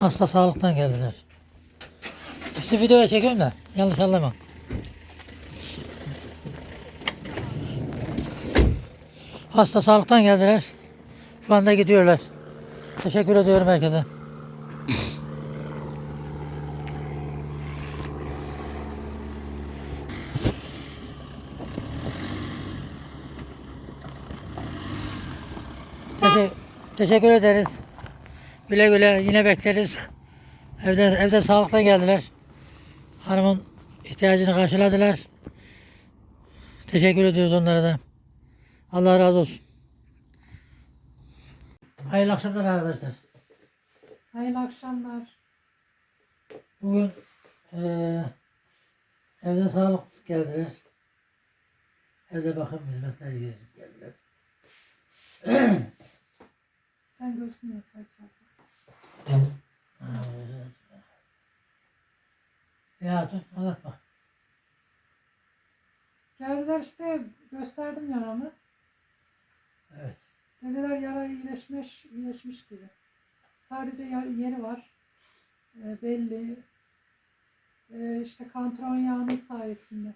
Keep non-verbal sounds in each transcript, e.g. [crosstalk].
Hasta sağlıktan geldiler. İşte videoya çekiyorum da yanlış anlama. Hasta sağlıktan geldiler. Şu anda gidiyorlar. Teşekkür ediyorum herkese. Teşekkür ederiz. Güle güle yine bekleriz. Evde evde sağlıktan geldiler. Hanımın ihtiyacını karşıladılar. Teşekkür ediyoruz onlara da. Allah razı olsun. Hayırlı akşamlar arkadaşlar. Hayırlı akşamlar. Bugün eee evde sağlık geldiler. Evde bakım hizmetleri geldiler. [clears throat] Sen gözükmüyorsun fazla. Ya dur anlat bak. Geldiler işte gösterdim yaramı. Evet. Dediler yara iyileşmiş, iyileşmiş gibi. Sadece yeri var. Ee, belli. Ee, işte kantron yağının sayesinde.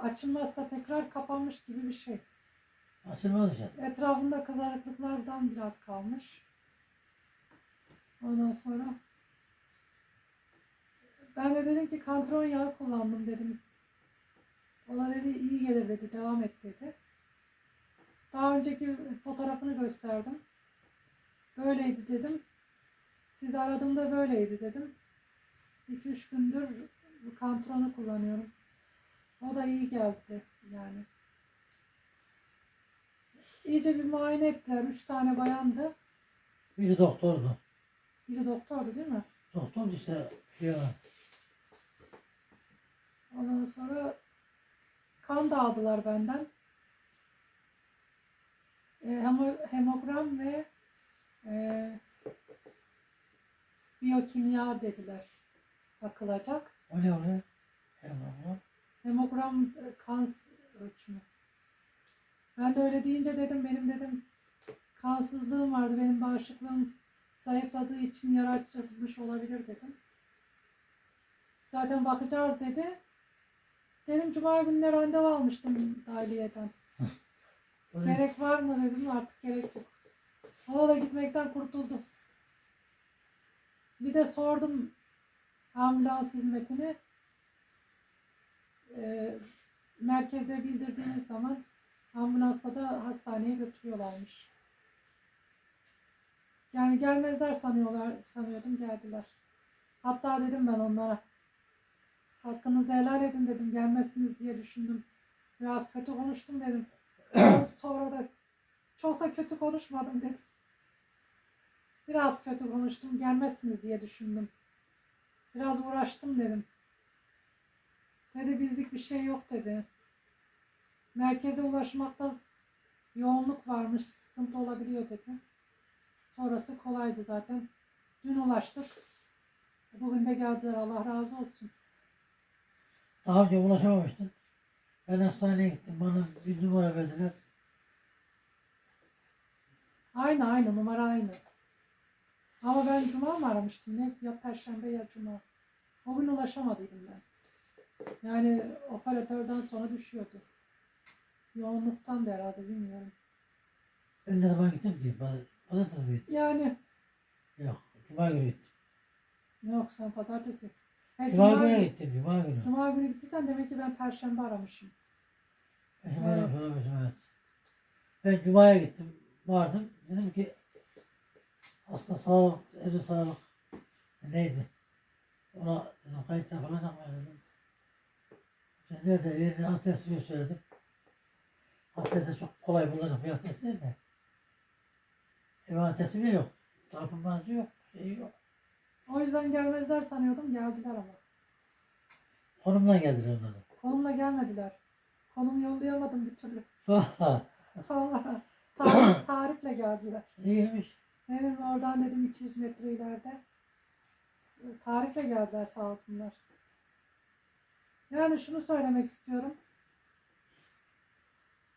Açılmazsa tekrar kapanmış gibi bir şey. Açılmaz işte. Etrafında kızarıklıklardan biraz kalmış. Ondan sonra ben de dedim ki kantron yağı kullandım dedim. Ona dedi iyi gelir dedi devam et dedi. Daha önceki fotoğrafını gösterdim. Böyleydi dedim. Sizi aradığımda böyleydi dedim. 2-3 gündür kantronu kullanıyorum. O da iyi geldi yani. İyice bir muayene ettiler. Üç tane bayandı. Biri doktordu. Biri doktordu değil mi? Doktor işte ya Ondan sonra kan da aldılar benden. E, hemo- hemogram ve e, biyokimya dediler. Bakılacak. o ne oluyor? Hemen Hemogram e, kan ölçümü. Ben de öyle deyince dedim benim dedim kansızlığım vardı. Benim bağışıklığım zayıfladığı için yara açılmış olabilir dedim. Zaten bakacağız dedi. Dedim cuma gününe randevu almıştım dahiliyeden. Gerek var mı dedim artık gerek yok. Ona da gitmekten kurtuldum. Bir de sordum ambulans hizmetini. Ee, merkeze bildirdiğiniz zaman ambulansla da hastaneye götürüyorlarmış. Yani gelmezler sanıyorlar sanıyordum geldiler. Hatta dedim ben onlara hakkınızı helal edin dedim gelmezsiniz diye düşündüm. Biraz kötü konuştum dedim. [clears throat] Sonra da çok da kötü konuşmadım dedim. Biraz kötü konuştum gelmezsiniz diye düşündüm. Biraz uğraştım dedim. Dedi bizlik bir şey yok dedi. Merkeze ulaşmakta yoğunluk varmış, sıkıntı olabiliyor dedi. Sonrası kolaydı zaten. Dün ulaştık. Bugün de geldiler Allah razı olsun. Daha önce ulaşamamıştım. Ben hastaneye gittim. Bana bir numara verdiler. Aynı aynı numara aynı. Ama ben cuma mı aramıştım? Ne? Ya perşembe ya cuma. O gün ulaşamadıydım ben. Yani operatörden sonra düşüyordu. Yoğunluktan da herhalde bilmiyorum. Ne zaman gittim ki? Pazartesi mi gittim? Yani Yok. Cuma günü gittim. yok sen pazartesi. He, Cuma, cuma, günü gittim. Cuma günü. cuma günü gittiysen demek ki ben perşembe aramışım. Cuma Evet. evet. evet. Ben Cuma'ya gittim. Vardım. Dedim ki hasta sağlık, evde sağlık. Neydi? Ona dedim kayıt yapılacak mı dedim. Sen nerede yerini adresini söyledim. De çok kolay bulunacak bir adres değil de. Ev adresi bile yok. Tapınmazı yok. Şey yok. O yüzden gelmezler sanıyordum. Geldiler ama. Konumdan geldiler onlar da. Konumla gelmediler. Konum yollayamadım bir türlü. Tarif, [laughs] tarifle [coughs] geldiler. İyiymiş. Benim oradan dedim 200 metre ileride. Tarifle geldiler sağ olsunlar. Yani şunu söylemek istiyorum.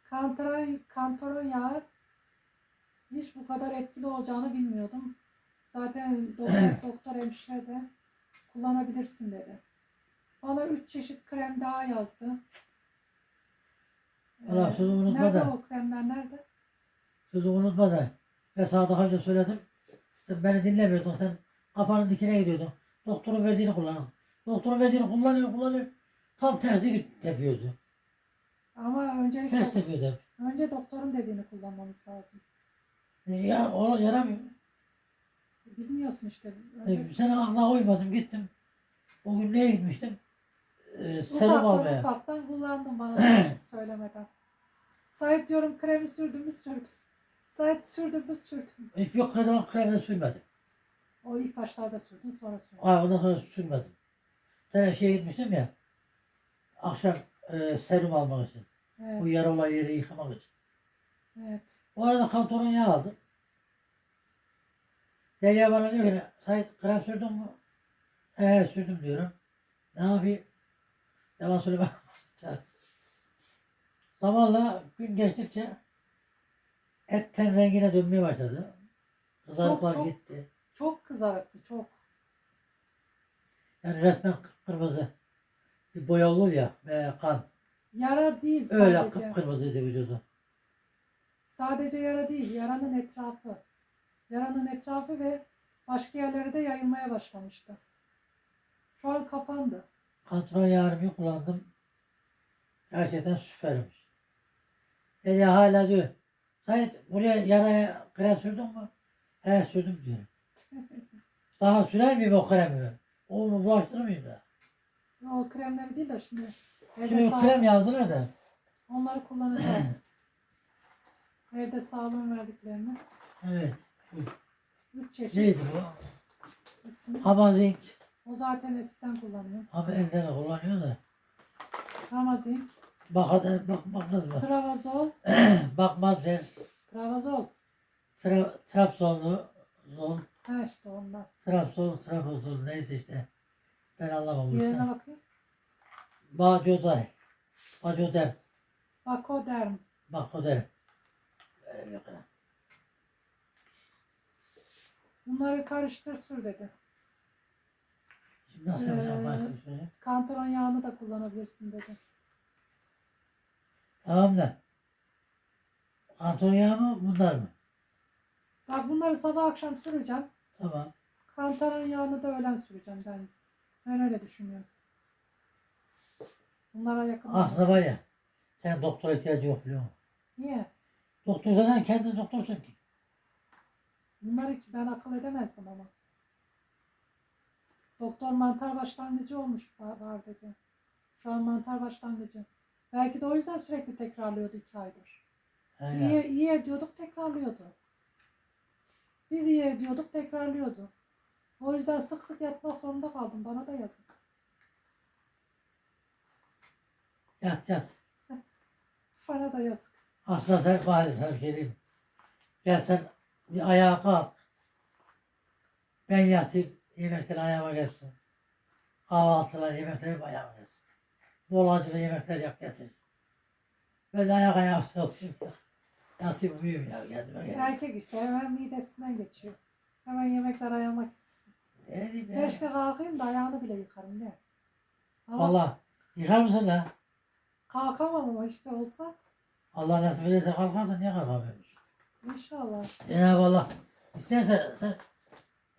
Kantaron, kantaron yağı hiç bu kadar etkili olacağını bilmiyordum. Zaten doktor, [clears throat] doktor hemşire de kullanabilirsin dedi. Bana üç çeşit krem daha yazdı. Allah sözü unutma nerede da. o kremler nerede? Sözü unutma da. Ben sana daha önce söyledim. Sen beni dinlemiyordun. Sen kafanın dikine gidiyordun. Doktorun verdiğini kullanın. Doktorun verdiğini kullanıyor kullanıyor. Tam tersi yapıyordu. Ama öncelikle Ters yapıyordu önce doktorun dediğini kullanmamız lazım. E, Ya ona yaramıyor. Bilmiyorsun işte. Önce E, senin aklına uymadım gittim. O gün neye gitmiştim? E, serum ufaktan almaya. ufaktan kullandım bana [clears throat] söylemeden. Sait diyorum kremi sürdüm mü sürdüm. Sait sürdüm mü sürdüm. Hiç yok kadar kremle sürmedim. O ilk başlarda sürdüm sonra sürdüm. Ay ondan sonra sürmedim. Sen şeye gitmiştim ya. Akşam e, serum almak için. Evet, Bu yara olan yeri yıkamak için. evet. O arada kantonun yağı aldım. Derya bana diyor ki Sait krem sürdün mü? He sürdüm diyorum. Ne yapayım? Yalan söyleme. [laughs] Zamanla gün geçtikçe et ten rengine dönmeye başladı. Kızarıklar Çok, çok. gitti. Çok kızarıktı çok. Yani resmen kıpkırmızı. Bir boya olur ya veya kan. Yara değil Öyle sadece. kıpkırmızıydı vücudu. Sadece yara değil, yaranın etrafı. Yaranın etrafı ve başka yerlere de yayılmaya başlamıştı. Şu an kapandı. Kantron yağını bir kullandım. Gerçekten süpermiş. Derya hala diyor. Sait buraya yaraya krem sürdün mü? He sürdüm diyor. [laughs] Daha sürer miyim o kremi? Onu bulaştırır mıyım da? O kremleri değil de şimdi evde Şimdi sağ- krem yazdılar da. onları kullanacağız. [clears throat] evde sağlığın verdiklerini. Evet. Şu, Üç çeşit neydi bu? ismi. Hamazink. O zaten eskiden kullanıyor. Ama elden kullanıyor da. Ramazink, Bak hadi bak bakmaz mı? Travazol, [clears throat] Bakmaz der. Travazol. Tra, Trabzonlu. Zon. Ha işte ondan. Trabzon, Trabzon neyse işte. Ben anlamam. bu Diğerine bakayım. Bacoday. Bacoder. Bakoderm. Bakoder. Böyle bir kadar. Bunları karıştır sür dedi. Şimdi nasıl yapacağım Ee, başka bir şey? Kantaron yağını da kullanabilirsin dedi. Tamam da. Kanton yağı mı bunlar mı? Bak bunları sabah akşam süreceğim. Tamam. Kantaron yağını da öğlen süreceğim ben. Ben öyle düşünüyorum. Bunlara yakın. Aslında var ya. Senin doktora ihtiyacı yok biliyor musun? Niye? Doktor zaten kendin doktorsun ki. Bunları ki ben akıl edemezdim ama. Doktor mantar başlangıcı olmuş var var dedi. Şu an mantar başlangıcı. Belki de o yüzden sürekli tekrarlıyordu iki aydır. He ya. İyi, iyi ediyorduk tekrarlıyordu. Biz iyi ediyorduk tekrarlıyordu. O yüzden sık sık yatmak zorunda kaldım. Bana da yazık. Yat yat. Bana da yazık. Aslında sen bari sana bir şey diyeyim. Gel sen bir ayağa kalk. Ben yatayım. Yemekler ayağıma gelsin. Kahvaltılar, yemekler hep ayağıma gelsin. Bol acılı yemekler yap getir. Böyle ayak ayağa [laughs] oturayım. Yatayım uyuyayım ya kendime. Erkek işte hemen midesinden geçiyor. Hemen yemekler ayağıma gitsin. Diyeyim ya? Keşke kalkayım da ayağını bile yıkarım ne? Ama Allah. Yıkar mısın lan? kalkamam ama işte olsa Allah nasip ederse kalkarsın niye kalkamıyormuş? inşallah. Cenab-ı Allah isterse sen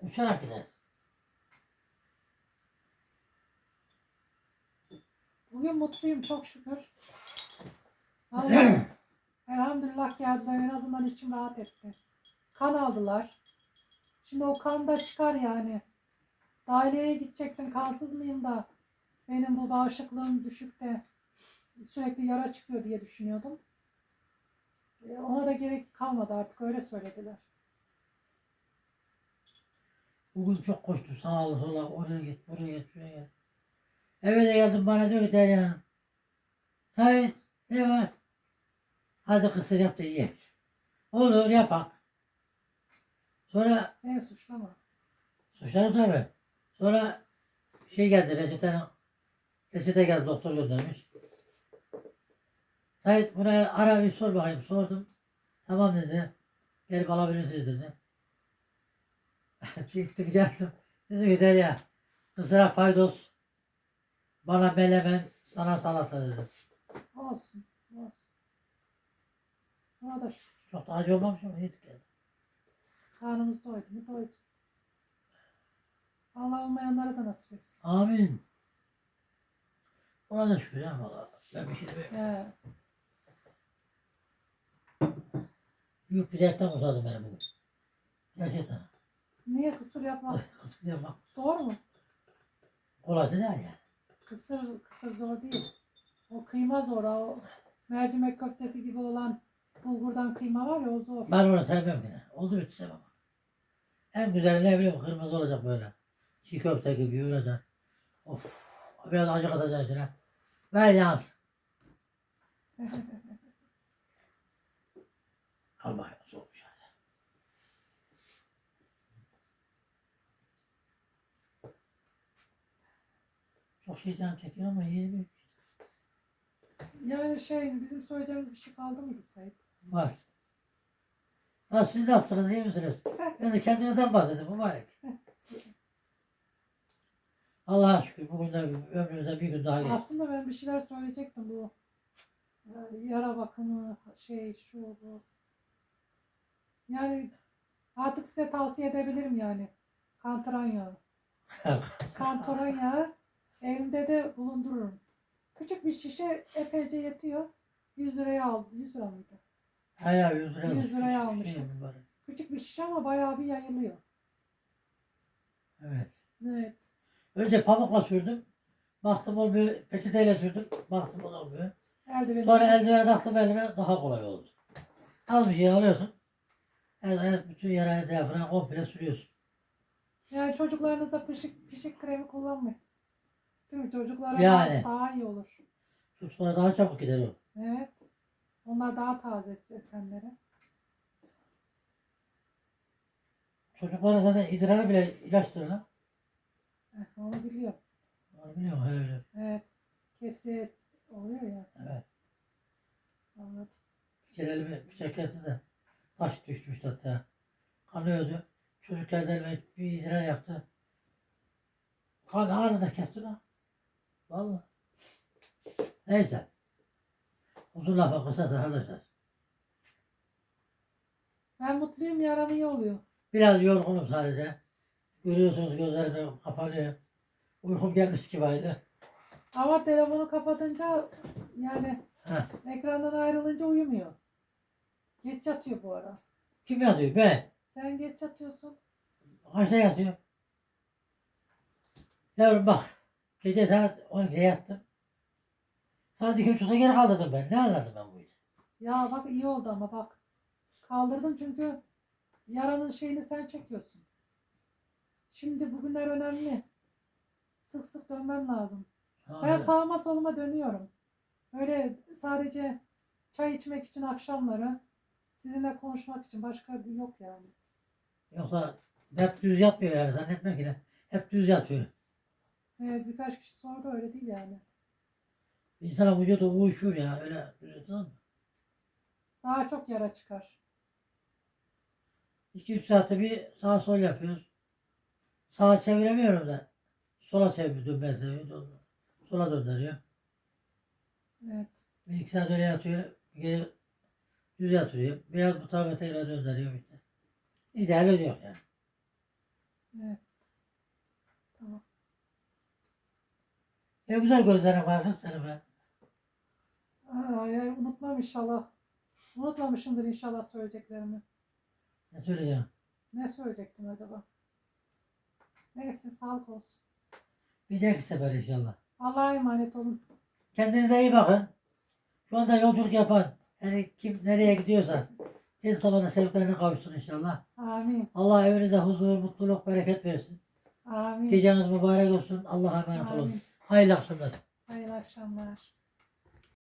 uçarak gidersin. Bugün mutluyum çok şükür. [clears throat] Vallahi elhamdülillah geldiler en azından içim rahat etti. Kan aldılar. Şimdi o kan da çıkar yani. Dahiliyeye gidecektim kansız mıyım da benim bu bağışıklığım düşük de sürekli yara çıkıyor diye düşünüyordum. E, Ona da gerek kalmadı artık öyle söylediler. Bugün çok koştum sağa sola oraya git buraya git şuraya git. Eve de geldim bana diyor ki Derya Hanım. Sait ne var? Hadi kısır yap da yiyek. Olur yapak. Sonra Beni suçlama. suçlarım tabii. Sonra şey geldi reçetenin reçete geldi doktor göndermiş. Sait buraya ara bir sor bakayım sordum. Tamam dedi. Gelip alabilirsiniz dedi. [laughs] Gittim geldim. Dedim ki Derya. Kızına paydos. Bana melemen. Sana salata dedim. Olsun. Olsun. Ona da şükür. Çok da acı olmamış ama yedik yani. Karnımız doydu mu doydu. Allah olmayanlara da nasip etsin. Amin. Ona da şükür canım valla. Ben bir şey demiyorum. He. Büyük bir dertten uzadı benim bugün. Gerçekten. Niye kısır yapmaz? Kız, kız yapmak Zor mu? kolay değil yani. Kısır, kısır zor değil. O kıyma zor. O mercimek köftesi gibi olan bulgurdan kıyma var ya o zor. Ben onu sevmem yine. Oldu bitti sevmem. En güzeli ne biliyor musun? Kırmızı olacak böyle. Çiğ köfte gibi yoğuracak. Of. Biraz acı katacaksın içine. Ver yalnız. Al [laughs] bakayım soğumuş hadi. Çok şey canım çekiyor ama yiyemiyor. Yani şey bizim söyleyeceğimiz bir şey kaldı mıydı Sait? Var. Ha, siz nasılsınız, iyi misiniz? [laughs] Ben de kendinizden bahsedin mübarek. [laughs] Allah'a şükür bugün de ömrümüzde bir gün daha geçti. Aslında ben bir şeyler söyleyecektim bu. e, Yara bakımı şey şu bu. Yani artık size tavsiye edebilirim yani. Kantaron yağı. [laughs] Kantaron yağı evimde de bulundururum. Küçük bir şişe epeyce yetiyor. 100 liraya aldı. 100 lira mıydı? Hayır 100 liraya 100 liraya Şey almıştım. mübarek. Küçük bir şişe ama bayağı bir yayılıyor. Evet. Evet. Önce pamukla sürdüm. Baktım olmuyor. Peçeteyle sürdüm. Baktım olmuyor. Eldiveni. Sonra eldivene taktım elime daha kolay oldu. Az bir şey alıyorsun. El, el, bütün yara etrafına komple sürüyorsun. Yani çocuklarınıza pişik pişik kremi kullanmayın. Değil mi? Çocuklara Yani. daha, iyi olur. Çocuklara daha çabuk gider o. Evet. Onlar daha taze tenlere. Çocuklara zaten idrarı bile ilaçtır lan. Eh, Onu biliyorum. Onu biliyorum öyle öyle. Evet. Kesi oluyor ya. Evet. Anladım. Bir kere elime bıçak kesti de taş düşmüş hatta. Kanıyordu. Çocuklar da elime bir idrar yaptı. Kan anında kesti lan. Valla. Neyse. Uzun lafa kısası arkadaşlar. Ben mutluyum yaram iyi oluyor. Biraz yorgunum sadece. Görüyorsunuz gözlerim kapanıyor. Uykum gelmiş gibi aynı. Ama telefonu kapatınca yani Heh. ekrandan ayrılınca uyumuyor. Geç yatıyor bu ara. Kim yazıyor? Ben. Sen geç yatıyorsun. Kaçta yatıyor? Yavrum bak. Gece saat 12'de yattım. Saat 2.30'da geri kaldırdım ben. Ne anladım ben bu işi? Ya bak iyi oldu ama bak. Kaldırdım çünkü yaranın şeyini sen çekiyorsun. Şimdi bugünler önemli. Sık sık dönmem lazım. Ben Abi, sağıma soluma dönüyorum. Öyle sadece çay içmek için akşamları sizinle konuşmak için başka yok yani. Yoksa hep düz yatmıyor yani zannetme ki. Hep düz yatıyor. Evet birkaç kişi sordu öyle değil yani. İnsana vücudu uyuşuyor ya öyle yatılır mı? Daha çok yara çıkar. 2-3 saatte bir sağ sol yapıyoruz. Sağa çeviremiyorum da. Sola çeviriyor, ben seviyorum. Sola döndürüyor. Evet. Bir iki saat öyle yatıyor. Geri düz yatıyor. Biraz bu tarafa tekrar döndürüyor işte. İdeal oluyor yani. Evet. Tamam. Ne güzel gözlerin var kız senin be. Ay, unutmam inşallah. Unutmamışımdır inşallah söyleyeceklerimi. Ne söyleyeceğim? Ne söyleyecektim acaba? Neyse sağlık olsun. Bir dahaki sefer inşallah. Allah'a emanet olun. Kendinize iyi bakın. Şu anda yolculuk yapan, yani kim nereye gidiyorsa tez zamanda sevdiklerine kavuşsun inşallah. Amin. Allah evinize huzur, mutluluk, bereket versin. Amin. Geceniz mübarek olsun. Allah'a emanet olun. Amin. Hayırlı akşamlar. Hayırlı akşamlar.